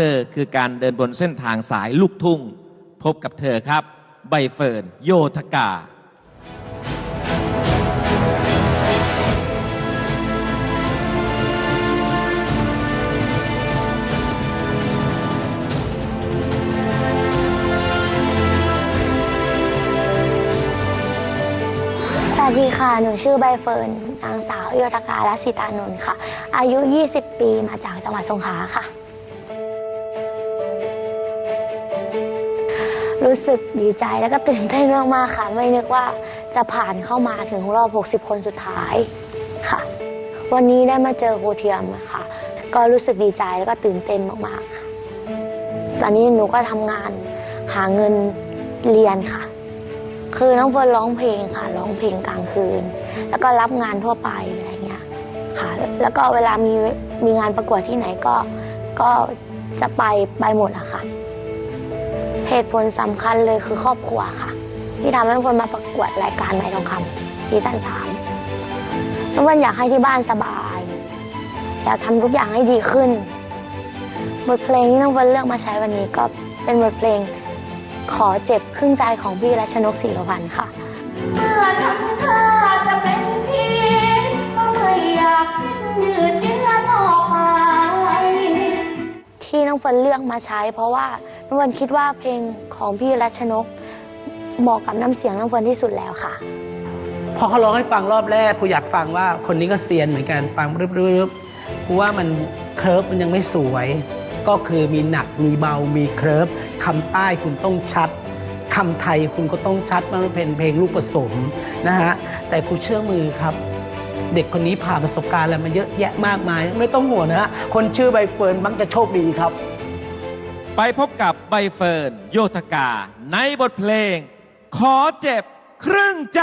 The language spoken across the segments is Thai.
เธอคือการเดินบนเส้นทางสายลูกทุ่ง พบกับเธอครับ ใบเฟิร์น โยธกา สวัสดีค่ะ หนูชื่อใบเฟิร์น นางสาวโยธการรัศสิตานนท์ค่ะ อายุ 20 ปี มาจากจังหวัดสงขลาค่ะ รู้สึกดีใจแล้วก็ตื่นเต้นมากๆค่ะ ไม่นึกว่าจะผ่านเข้ามาถึงรอบ 60 คนสุดท้ายค่ะ วันนี้ได้มาเจอครูเทียมค่ะ ก็รู้สึกดีใจแล้วก็ตื่นเต้นมากๆค่ะ ตอนนี้หนูก็ทำงานหาเงินเรียนค่ะ คือน้องเฟิร์นร้องเพลงค่ะร้องเพลงกลางคืน แล้วก็รับงานทั่วไปอะไรเงี้ยค่ะ แล้วก็เวลามีมีงานประกวดที่ไหนก็ก็จะไปไปหมดอะค่ะ เหตุผลสำคัญเลยคือครอบครัวค่ะ ที่ทำให้น้องเฟิร์นมาประกวดรายการไม้ทองคำซีซั่นสามน้องเฟิร์นอยากให้ที่บ้านสบาย อยากทำทุกอย่างให้ดีขึ้น บทเพลงที่น้องเฟิร์นเลือกมาใช้วันนี้ก็เป็นบทเพลงขอเจ็บครึ่งใจของพี่รัชนกศรีโลพันธ์ค่ะเมื่อทำท่าจะเป็นพิษก็ไม่อยากยืดเยื้อต่อไปที่น้องเฟิร์นเลือกมาใช้ เพราะว่า น้องเฟิร์นคิดว่าเพลงของพี่รัชนกเหมาะกับน้ำเสียงน้องเฟิร์นที่สุดแล้วค่ะ พอเขาร้องให้ฟังรอบแรกครูอยากฟังว่าคนนี้ก็เซียนเหมือนกันฟังรึบๆครูว่ามันเคิร์ฟมันยังไม่สวย ก็คือมีหนักมีเบามีเคิร์ฟคำใต้คุณต้องชัดคำไทยคุณก็ต้องชัดมันเป็นเพลงลูกผสมนะฮะแต่ครูเชื่อมือครับเด็กคนนี้ผ่านประสบการณ์อะไรมาเยอะแยะมากมาย ไม่ต้องห่วงนะฮะ คนชื่อใบเฟิร์นมักจะโชคดีครับ ไปพบกับใบเฟิร์นโยธกา ในบทเพลง ขอเจ็บครึ่งใจ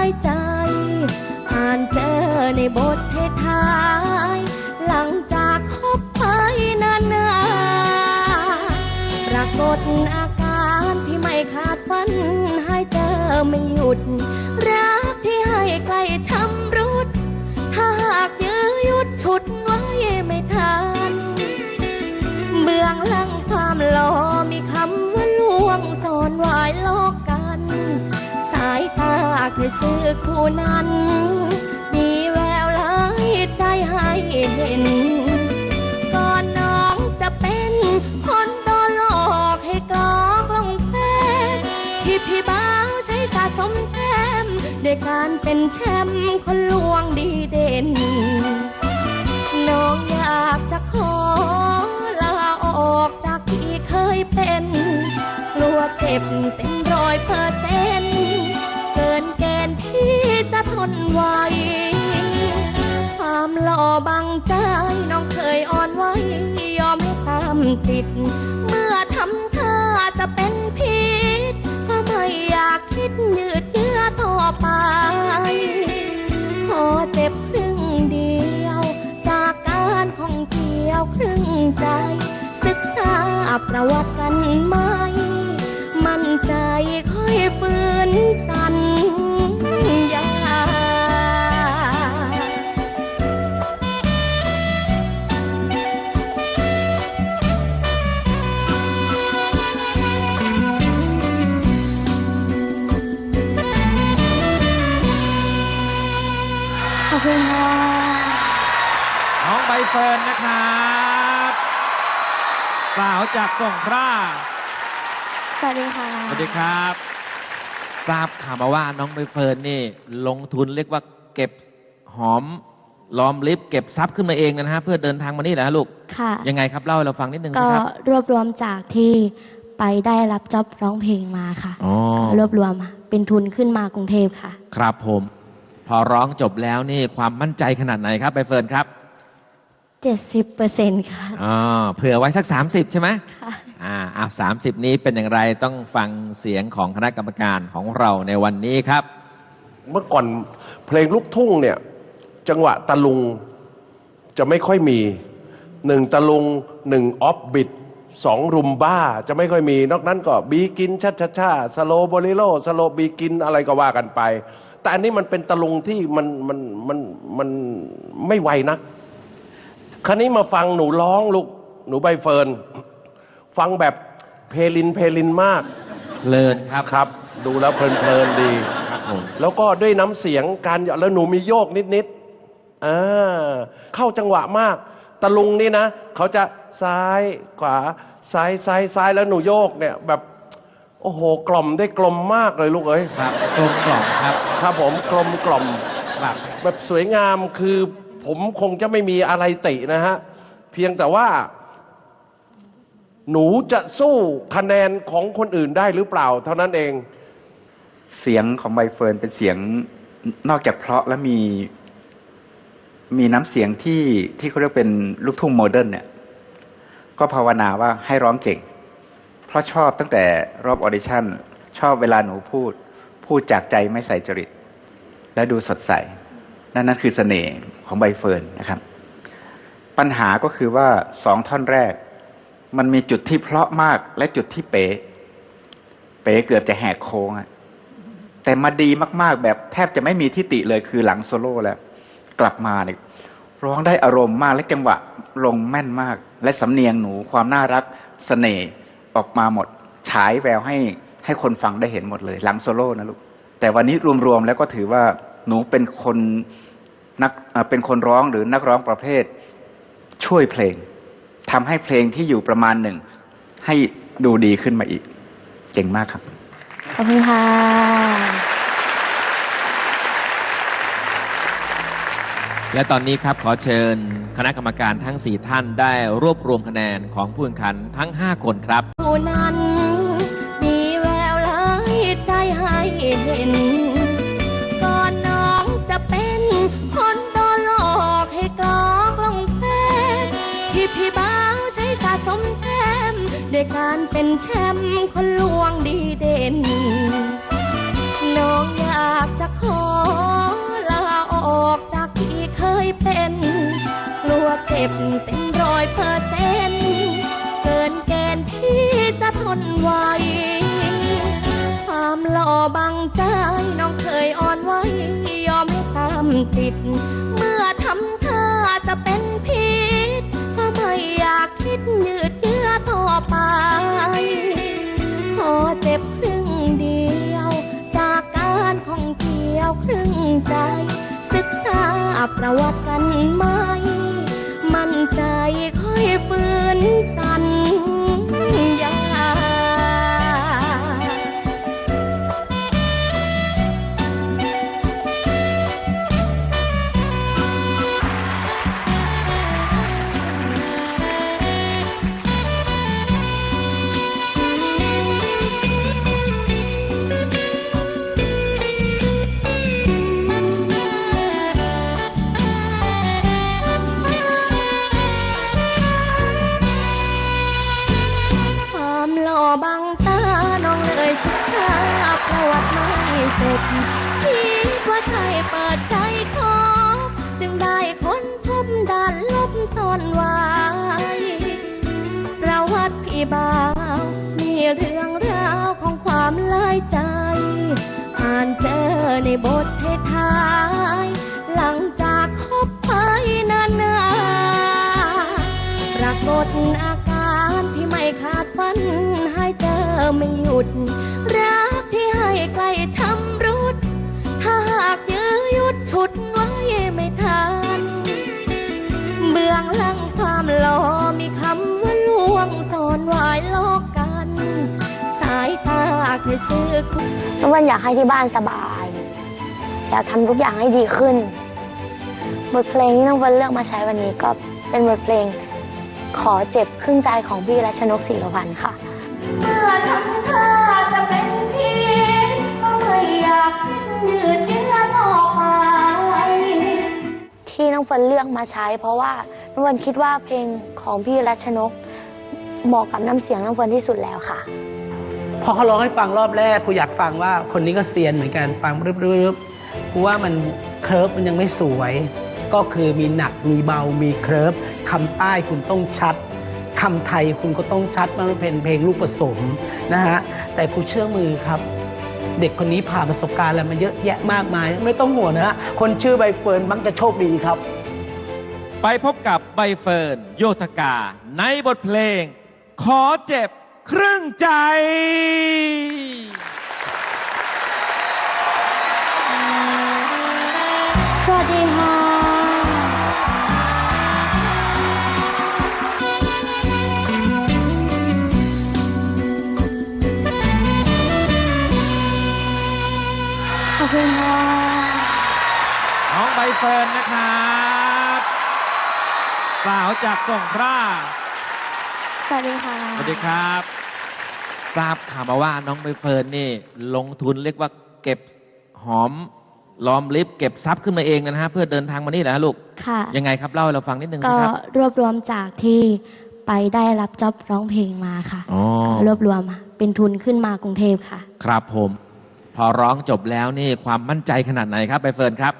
ายใจ อ่านเจอในบทเท้าย หลังจากคบไปนานๆปรากฏอาการที่ไม่ขาดฝัน ให้เจอไม่หยุด รักที่ให้ใกล้ช้ำรุด ถ้าหากยื้อยุดฉุดไว้ไม่ทัน เบื้องหลังความหล่อมีาเสื้อคู่นั้น มีแววลายใจให้เห็น ก่อนน้องจะเป็นคนโดนหลอกให้กลอกลงแฟนที่พี่บ้าวใช้สะสมแต้มด้วยการเป็นแชมป์คนลวงดีเด่น บังใจน้องเคยอ่อนไหวยอมให้ตามติด เมื่อทำท่าจะเป็นพิษก็ไม่อยากคิดยืดเยื้อต่อไป ขอเจ็บครึ่งเดียว จากการของเกี่ยวครึ่งใจ ศึกษาประวัติกันมมั่ น้องใบเฟิร์นนะครับสาวจากสงขลาสวัสดีค่ะ สวัสดีครับ ทราบข่าวมาว่าน้องใบเฟิร์นนี่ลงทุนเรียกว่าเก็บหอมล้อมลิฟต์เก็บทรัพย์ขึ้นมาเองนะฮะเพื่อเดินทางมานี่แหละฮะลูก ค่ะ ยังไงครับเล่าให้เราฟังนิดนึงก็สิครับ รวบรวมจากที่ไปได้รับจ็อบร้องเพลงมาค่ะอ๋อ ก็รวบรวมมาเป็นทุนขึ้นมากรุงเทพค่ะ ครับผม พอร้องจบแล้วนี่ความมั่นใจขนาดไหนครับใบเฟิร์นครับ 70เปอร์เซ็นต์ค่ะอ๋อเผื่อไว้สัก30ใช่ไหมค่ะอ่าอ่าสามสิบนี้เป็นอย่างไรต้องฟังเสียงของคณะกรรมการของเราในวันนี้ครับ เมื่อก่อนเพลงลูกทุ่งเนี่ย จังหวะตะลุงจะไม่ค่อยมีหนึ่งตะลุงหนึ่งออฟบิดสองรุมบ้าจะไม่ค่อยมี นอกนั้นก็บีกินชัดชัดชาสโลโบลิโลสโลบีกินอะไรก็ว่ากันไป แต่อันนี้มันเป็นตะลุงที่มันมันมันมันไม่ไวนัก คราวนี้มาฟังหนูร้องลูก หนูใบเฟิร์น ฟังแบบเพลินเพลินมากเพลินครับครับ ดูแล้วเพลินเพลินดี ครับผมแล้วก็ด้วยน้ำเสียงการแล้วหนูมีโยกนิดๆอ่าเข้าจังหวะมาก ตะลุงนี่นะ เขาจะซ้ายขวาซ้ายซ้ายซ้ายแล้วหนูโยกเนี่ยแบบ โอ้โห กล่อมได้กลมมากเลยลูกเอ้ย ครับกลมกล่อมครับ ครับผมกลมกล่อม ครับ แบบสวยงามคือ ผมคงจะไม่มีอะไรตินะฮะ เพียงแต่ว่า หนูจะสู้คะแนนของคนอื่นได้หรือเปล่า เท่านั้นเอง เสียงของใบเฟิร์นเป็นเสียงนอกจากเพราะแล้วมี มีน้ำเสียงที่ที่เขาเรียกเป็นลูกทุ่งโมเดิร์นเนี่ย ก็ภาวนาว่าให้ร้องเก่ง เพราะชอบตั้งแต่รอบออดิชั่น ชอบเวลาหนูพูด พูดจากใจไม่ใส่จริต และดูสดใส นั่นนั่นคือเสน่ห์ของใบเฟิร์นนะครับ ปัญหาก็คือว่าสองท่อนแรก มันมีจุดที่เพราะมากและจุดที่เป๋ เป๋เกือบจะแหกโค้งอะแต่มาดีมาก ๆ แบบแทบจะไม่มีทิติเลยคือหลังโซโล่แล้ว กลับมาเนี่ยร้องได้อารมณ์มากและจังหวะลงแม่นมาก และสำเนียงหนูความน่ารักสเสน่ห์ออกมาหมด ฉายแววให้ให้คนฟังได้เห็นหมดเลย หลังโซโล่นะลูกแต่วันนี้รวม ๆ แล้วก็ถือว่า หนูเป็นคนนักเอ่อเป็นคนร้องหรือนักร้องประเภทช่วยเพลงทำให้เพลงที่อยู่ประมาณหนึ่ง ให้ดูดีขึ้นมาอีก เก่งมากครับ ขอบคุณค่ะและตอนนี้ครับขอเชิญคณะกรรมการทั้ง 4 ท่านได้รวบรวมคะแนนของผู้แข่งขันทั้ง 5 คนครับผู้นั้นมีแววหลายใจให้เห็น พี่บ้าใช้สะสมแต้มด้วยการเป็นแชมป์คนลวงดีเด่น น้องอยากจะขอลาออกจากที่เคยเป็นกลัวเจ็บเต็มร้อยเปอร์เซ็นเกินเกณฑ์ที่จะทนไหวความหล่อบังใจน้องเคยอ่อนไหวยอมให้ตามติดเมื่อ เกี่ยวครึ่งใจ ศึกษาประวัติกันไหม มั่นใจค่อยปืนสัญญา บ่าว มีเรื่องราวของความลายใจ อ่านเจอในบทเท้าย หลังจากคบไปนานๆปรากฏอาการที่ไม่ขาดฝัน ให้เจอไม่หยุด รักที่ให้ใกล้ช้ำรุด ถ้าหากยื้อยุดฉุดไว้ไม่ทัน เบื้องหลังความหลอมีคำว่าลวง ซ่อนไว้ลอกกัน สายตาเคยซื้อคุณทุกวันอยากให้ที่บ้านสบาย อยากทำทุกอย่างให้ดีขึ้นพบทเพลงที่น้องเฟิร์นเลือกมาใช้วันนี้ก็เป็นบทเพลงขอเจ็บครึ่งใจของพี่รัชนกศิลพันธ์ค่ะเมื่อทำท่าจะเป็นพี่ก็ไม่อยากยืดเยื้อต่อไปที่น้องเฟิร์นเลือกมาใช้ เพราะว่าน้องเฟิร์นคิดว่าเพลงของพี่รัชนก เหมาะกับน้ำเสียงน้องเฟิร์นที่สุดแล้วค่ะ พอเขาร้องให้ฟังรอบแรกครูอยากฟังว่าคนนี้ก็เซียนเหมือนกันฟังรึบๆครูว่ามันเคิร์ฟมันยังไม่สวย ก็คือมีหนักมีเบามีเคิร์ฟคำใต้คุณต้องชัดคำไทยคุณก็ต้องชัดมันเป็นเพลงลูกผสมนะฮะแต่ครูเชื่อมือครับเด็กคนนี้ผ่านประสบการณ์อะไรมาเยอะแยะมากมาย ไม่ต้องห่วงนะฮะ คนชื่อใบเฟิร์นมักจะโชคดีครับ ไปพบกับใบเฟิร์น โยธกา ในบทเพลง ขอเจ็บครึ่งใจ สวัสดีค่ะ ขอบคุณค่ะ น้องใบเฟิร์นนะครับ สาวจากส่งพระ สวัสดีค่ะ สวัสดีครับ ทราบข่าวมาว่าน้องใบเฟิร์นนี่ ลงทุนเรียกว่าเก็บหอมล้อมลิฟต์เก็บทรัพย์ขึ้นมาเองนะฮะเพื่อเดินทางมานี่แหละฮะลูก ค่ะ ยังไงครับเล่าให้เราฟังนิดนึงก็สิครับ รวบรวมจากที่ไปได้รับจ็อบร้องเพลงมาค่ะอ๋อ ก็รวบรวมเป็นทุนขึ้นมากรุงเทพค่ะ ครับผม พอร้องจบแล้วนี่ความมั่นใจขนาดไหนครับใบเฟิร์นครับ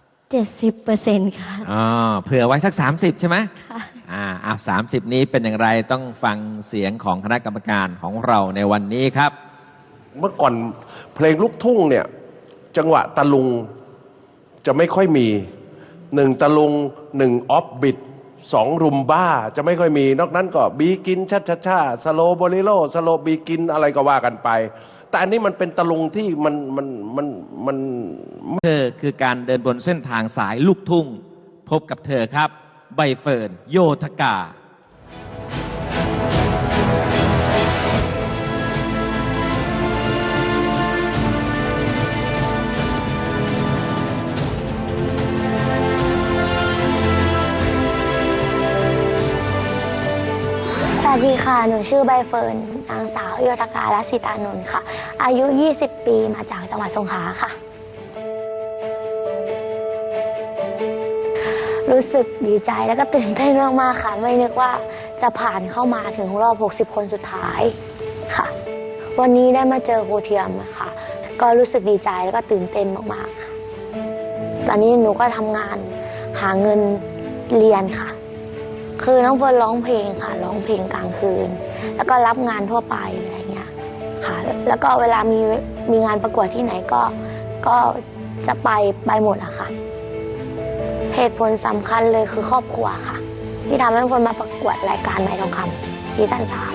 70เปอร์เซ็นต์ค่ะอ๋อเผื่อไว้สัก 30 ใช่ไหมค่ะ อ่าอ่าสามสิบนี้เป็นอย่างไรต้องฟังเสียงของคณะกรรมการของเราในวันนี้ครับ เมื่อก่อนเพลงลูกทุ่งเนี่ย จังหวะตะลุงจะไม่ค่อยมีหนึ่งตะลุงหนึ่งออฟบิดสองรุมบ้าจะไม่ค่อยมี นอกนั้นก็บีกินชัดชัดชาสโลโบลิโลสโลบีกินอะไรก็ว่ากันไป แต่อันนี้มันเป็นตะลุงที่มันมันมันมันเธอคือการเดินบนเส้นทางสายลูกทุ่ง พบกับเธอครับ ใบเฟิร์น โยธกา สวัสดีค่ะ หนูชื่อใบเฟิร์น นางสาวโยธการรัสิตานนท์ค่ะ อายุ 20 ปี มาจากจังหวัดสงขลาค่ะ รู้สึกดีใจแล้วก็ตื่นเต้นมากๆค่ะ ไม่นึกว่าจะผ่านเข้ามาถึงรอบ 60 คนสุดท้ายค่ะ วันนี้ได้มาเจอครูเทียมค่ะ ก็รู้สึกดีใจแล้วก็ตื่นเต้นมากๆค่ะ ตอนนี้หนูก็ทำงานหาเงินเรียนค่ะ คือน้องเฟิร์นร้องเพลงค่ะร้องเพลงกลางคืน แล้วก็รับงานทั่วไปอะไรเงี้ยค่ะ แล้วก็เวลามีมีงานประกวดที่ไหนก็ก็จะไปไปหมดอะค่ะ เหตุผลสำคัญเลยคือครอบครัวค่ะ ที่ทำให้น้องเฟิร์นมาประกวดรายการใหม่ทองคำซีซั่นสาม